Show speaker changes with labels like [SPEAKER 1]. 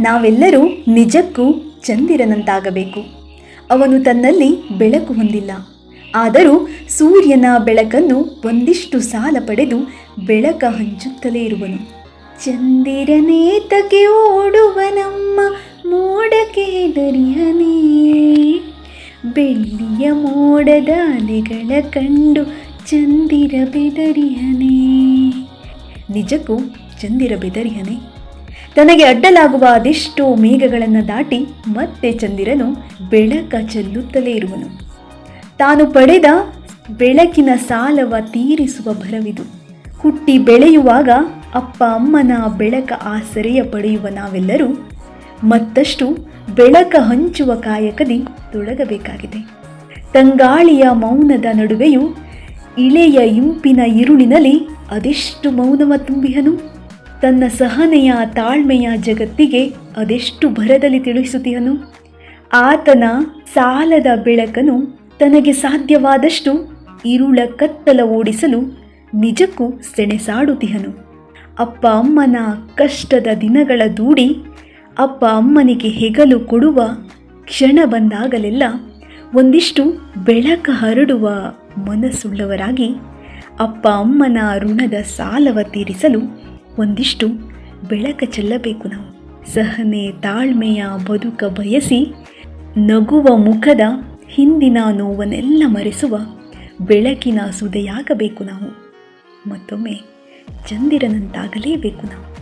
[SPEAKER 1] ನಾವೆಲ್ಲರೂ ನಿಜಕ್ಕೂ ಚಂದಿರನಂತಾಗಬೇಕು. ಅವನು ತನ್ನಲ್ಲಿ ಬೆಳಕು ಹೊಂದಿಲ್ಲ. ಆದರೂ ಸೂರ್ಯನ ಬೆಳಕನ್ನು ಒಂದಿಷ್ಟು ಸಾಲ ಪಡೆದು ಬೆಳಕ ಹಂಚುತ್ತಲೇ ಇರುವನು. ಚಂದಿರನೇತಕ್ಕೆ ಓಡುವ ನಮ್ಮ ಮೋಡಕ್ಕೆ ದರಿಯನೇ. ಬೆಳ್ಳಿಯ ಮೋಡದ ಅಲೆಗಳ ಕಂಡು ಚಂದಿರ ಬೆದರಿಯನೇ. ನಿಜಕ್ಕೂ ಚಂದಿರ ಬೆದರಿಯನೇ. ತನಗೆ ಅಡ್ಡಲಾಗುವ ಅದೆಷ್ಟೋ ಮೇಘಗಳನ್ನು ದಾಟಿ ಮತ್ತೆ ಚಂದಿರನು ಬೆಳಕ ಚೆಲ್ಲುತ್ತಲೇ ಇರುವನು. ತಾನು ಪಡೆದ ಬೆಳಕಿನ ಸಾಲವ ತೀರಿಸುವ ಭರವಿದು. ಹುಟ್ಟಿ ಬೆಳೆಯುವಾಗ ಅಪ್ಪ ಅಮ್ಮನ ಬೆಳಕ ಆಸರೆಯ ಪಡೆಯುವ ನಾವೆಲ್ಲರೂ ಮತ್ತಷ್ಟು ಬೆಳಕ ಹಂಚುವ ಕಾಯಕದಿ ತೊಡಗಬೇಕಾಗಿದೆ. ತಂಗಾಳಿಯ ಮೌನದ ನಡುವೆಯೂ ಇಳೆಯ ಇಂಪಿನ ಇರುಳಿನಲ್ಲಿ ಅದೆಷ್ಟು ಮೌನವ ತುಂಬಿಹನು? ತನ್ನ ಸಹನೆಯ ತಾಳ್ಮೆಯ ಜಗತ್ತಿಗೆ ಅದೆಷ್ಟು ಭರದಲ್ಲಿ ತಿಳಿಸುತ್ತಿಯನು? ಆತನ ಸಾಲದ ಬೆಳಕನು ತನಗೆ ಸಾಧ್ಯವಾದಷ್ಟು ಇರುಳ ಕತ್ತಲ ಓಡಿಸಲು ನಿಜಕ್ಕೂ ಸೆಣೆಸಾಡುತ್ತಿಹನು ಅಪ್ಪ ಅಮ್ಮನ ಕಷ್ಟದ ದಿನಗಳ ದೂಡಿ ಅಪ್ಪ ಅಮ್ಮನಿಗೆ ಹೆಗಲು ಕೊಡುವ ಕ್ಷಣ ಬಂದಾಗಲೆಲ್ಲ ಒಂದಿಷ್ಟು ಬೆಳಕ ಹರಡುವ ಮನಸ್ಸುಳ್ಳವರಾಗಿ ಅಪ್ಪ ಅಮ್ಮನ ಋಣದ ಸಾಲವ ತೀರಿಸಲು ಒಂದಿಷ್ಟು ಬೆಳಕ ಚೆಲ್ಲಬೇಕು ನಾವು. ಸಹನೆ ತಾಳ್ಮೆಯ ಬದುಕ ಬಯಸಿ ನಗುವ ಮುಖದ ಹಿಂದಿನ ನೋವನ್ನೆಲ್ಲ ಮರೆಸುವ ಬೆಳಕಿನ ಸುದೆಯಾಗಬೇಕು ನಾವು. ಮತ್ತೊಮ್ಮೆ ಚಂದಿರನಂತಾಗಲೇಬೇಕು ನಾವು.